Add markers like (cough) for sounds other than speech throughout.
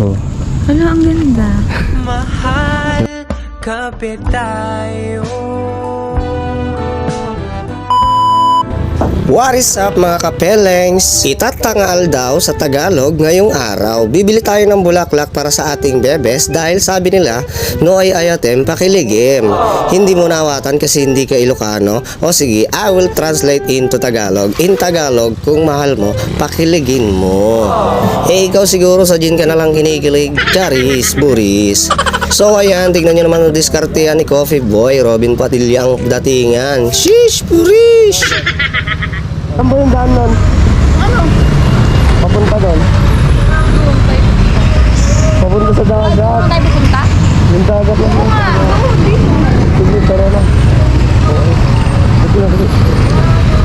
Oh. Hala, ang ganda. Mahal, kapit tayo What is up mga kapelings? Itatangal daw sa Tagalog ngayong araw. Bibili tayo ng bulaklak para sa ating bebes dahil sabi nila, no ay ayatem pakiligim. Hindi mo nawatan kasi hindi ka Ilocano. O sige, I will translate into Tagalog. In Tagalog, kung mahal mo, pakiligin mo. Eh ikaw siguro sa gin ka na lang kinikilig. Charis, buris. So ayan, tignan nyo naman ang diskartehan ni Coffee Boy, Robin Padilla ang datingan. Shish, buris! Saan ba yung daan nun? Ano? Papunta doon. Papunta sa dagat. tayo pupunta? Yung dagat lang. yun. Sige, tara na. Okay. Sige na, sige.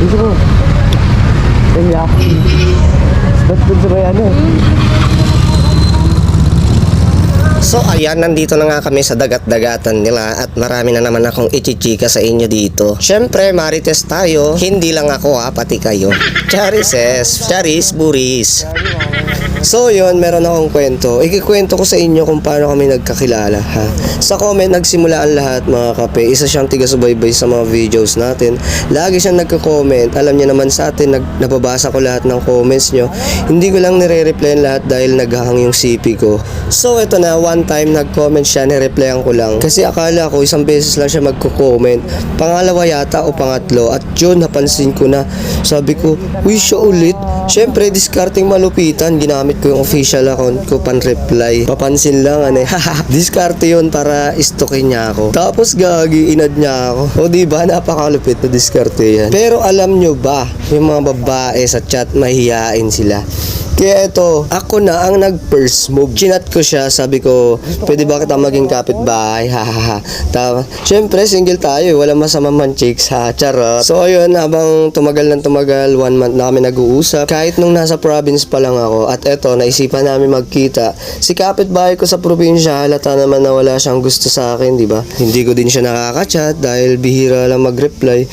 Dito ko. Kaya. Ba't dun sa bayan eh? So ayan, nandito na nga kami sa dagat-dagatan nila at marami na naman akong ichichika sa inyo dito. Syempre, marites tayo. Hindi lang ako ha, pati kayo. Charises, charis, buris. So yun, meron akong kwento. Ikikwento ko sa inyo kung paano kami nagkakilala ha. Sa comment nagsimula ang lahat mga kape. Isa siyang tiga-subaybay sa mga videos natin. Lagi siyang nagko-comment. Alam niya naman sa atin, nag, nababasa ko lahat ng comments nyo. Hindi ko lang nire-replyan lahat dahil naghahang yung CP ko. So ito na, one time nag-comment siya, nire-replyan ko lang. Kasi akala ko isang beses lang siya magko-comment. Pangalawa yata o pangatlo. At yun, napansin ko na. Sabi ko, uy siya ulit. Syempre, discarding malupitan. Ginamit ko yung official account ko pan-reply. Papansin lang, ano eh. (laughs) Diskarte yun para istokin niya ako. Tapos gagi, inad niya ako. O di ba napakalupit na diskarte yan. Pero alam nyo ba, yung mga babae sa chat, mahihain sila. Kaya ito, ako na ang nag-first move. Chinat ko siya, sabi ko, pwede ba kita maging kapitbahay? (laughs) Ha ha ha. Tama. Siyempre, single tayo, eh. walang masama man chicks ha. Charot. So ayun, habang tumagal ng tumagal, one month na kami nag-uusap. Kahit nung nasa province pa lang ako, at eto, naisipan namin magkita. Si kapitbahay ko sa probinsya, halata naman na wala siyang gusto sa akin, di ba? Hindi ko din siya nakaka-chat dahil bihira lang mag-reply.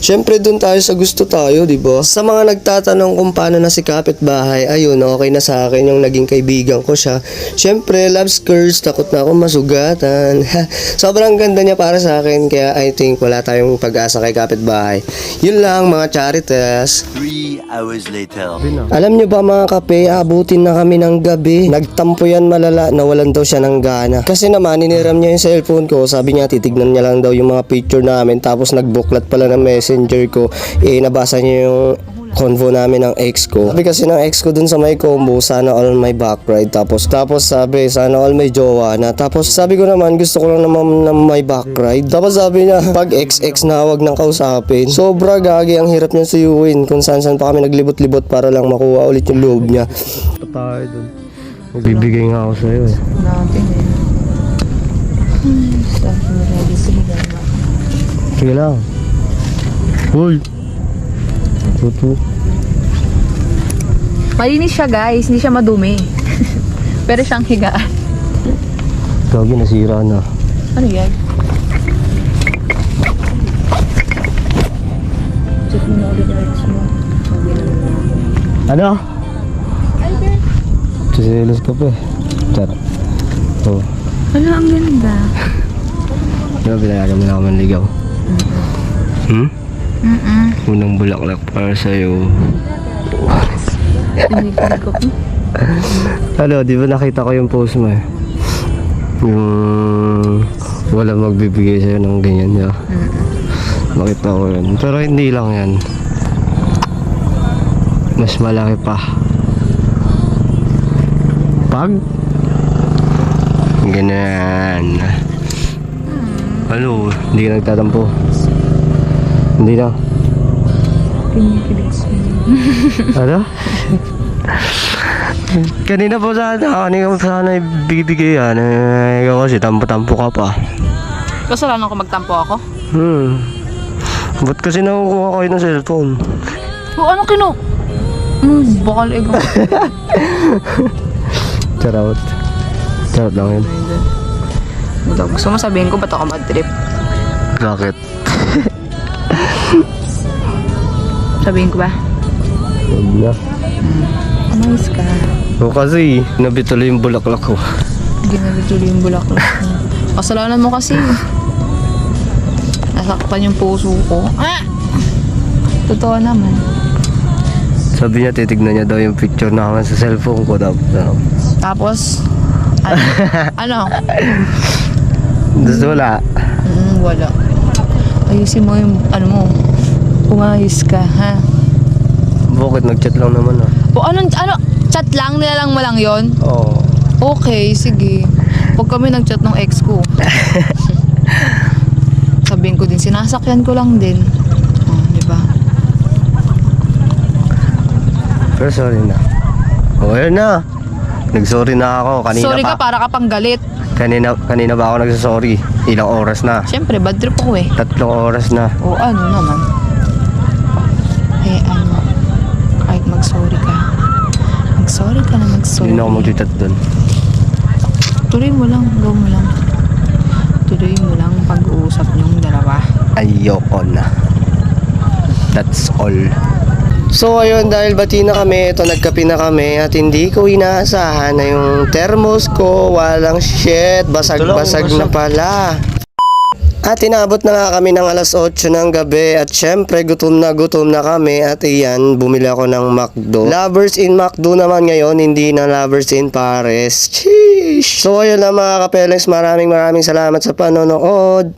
Siyempre doon tayo sa gusto tayo, di ba? Sa mga nagtatanong kung paano na si kapitbahay, ayun, okay na sa akin yung naging kaibigan ko siya. Siyempre, love curse, takot na ako masugatan. (laughs) Sobrang ganda niya para sa akin, kaya I think wala tayong pag-asa kay kapitbahay. Yun lang mga charites. Three hours later. Alam nyo ba mga kape, abutin na kami ng gabi. Nagtampo yan malala, nawalan daw siya ng gana. Kasi naman, iniram niya yung cellphone ko. Sabi niya, titignan niya lang daw yung mga picture namin. Tapos nagbuklat pala ng messenger ko. Eh, nabasa niya yung convo namin ng ex ko. Sabi kasi ng ex ko dun sa may combo, sana all may back ride. Tapos, tapos sabi, sana all may jowa na. Tapos sabi ko naman, gusto ko lang naman na may back ride. Tapos sabi niya, (laughs) pag ex-ex na wag nang kausapin. Sobra gagi, ang hirap niya suyuin. Kung saan saan pa kami naglibot-libot para lang makuha ulit yung loob niya. Tayo dun. Bibigay nga ako sa'yo eh. Natin eh. Sige lang. Uy! Tutu. Malinis siya guys, hindi siya madumi. (laughs) Pero siyang higaan. Gagi, nasira na. Ano yan? Check mo na ulit yung rights mo. Ano? Sisilos ka pa eh. Tara. Oh. Hala, ang ganda. Diba pinayagan mo na ako manligaw? Hmm? Mm-mm. Unang bulaklak para sa'yo. Ano, di ba nakita ko yung post mo eh? Yung wala magbibigay sa'yo ng ganyan, di ba? Nakita ko yun. Pero hindi lang yan. Mas malaki pa. Pag? Ganyan. Ano, hindi ka nagtatampo? Hindi na. Kinikilig siya. Ano? (laughs) Kanina po sana, kanina po sana ibigay yan. Eh, ikaw kasi tampo-tampo ka pa. Kasalanan ko magtampo ako? Hmm. Ba't kasi nakukuha kayo ng cellphone? O ano kinu... Hmm, bakal ego. (laughs) Charot. Charot lang yun. Gusto mo sabihin ko ba't ako bad trip? Bakit? (laughs) Sabihin ko ba? Huwag na. Umayos ka. O kasi, nabituloy yung bulaklak ko. Ginagituloy yung bulaklak mo. (laughs) Kasalanan mo kasi. Nasaktan yung puso ko. Ah! Totoo naman. Sabi niya, titignan niya daw yung picture naman sa cellphone ko. Tapos, ano, Tapos, ano? ano? (laughs) Tapos wala. Mm, wala. Ayusin mo yung, ano mo, umayos ka, ha? Bakit? Nag-chat lang naman ah. O anong, ano, chat lang, nilalang mo lang yon Oo. Okay, sige. Huwag kami nag-chat ng ex ko. (laughs) Sabihin ko din, sinasakyan ko lang din. Oh, di ba? Pero sorry na. O, ayun na. Nag-sorry na ako. Kanina Sorry pa. ka, para ka pang galit. Kanina, kanina ba ako nagsasorry? Ilang oras na? Siyempre, bad trip ako eh. Tatlong oras na. O ano naman? Eh ano, kahit mag-sorry ka. Mag-sorry ka na mag-sorry. Hindi na ako mag-chat doon. Tuloy mo lang, go mo lang. Tuloy mo lang pag-uusap niyong dalawa. Ayoko na. That's all. So ayun, dahil bati na kami, ito nagkape na kami at hindi ko inaasahan na yung thermos ko, walang shit, basag-basag na pala. At inabot na nga kami ng alas 8 ng gabi at syempre gutom na gutom na kami at iyan, bumili ako ng McDo. Lovers in McDo naman ngayon, hindi na Lovers in Paris. Sheesh! So ayun lang mga kapelings, maraming maraming salamat sa panonood.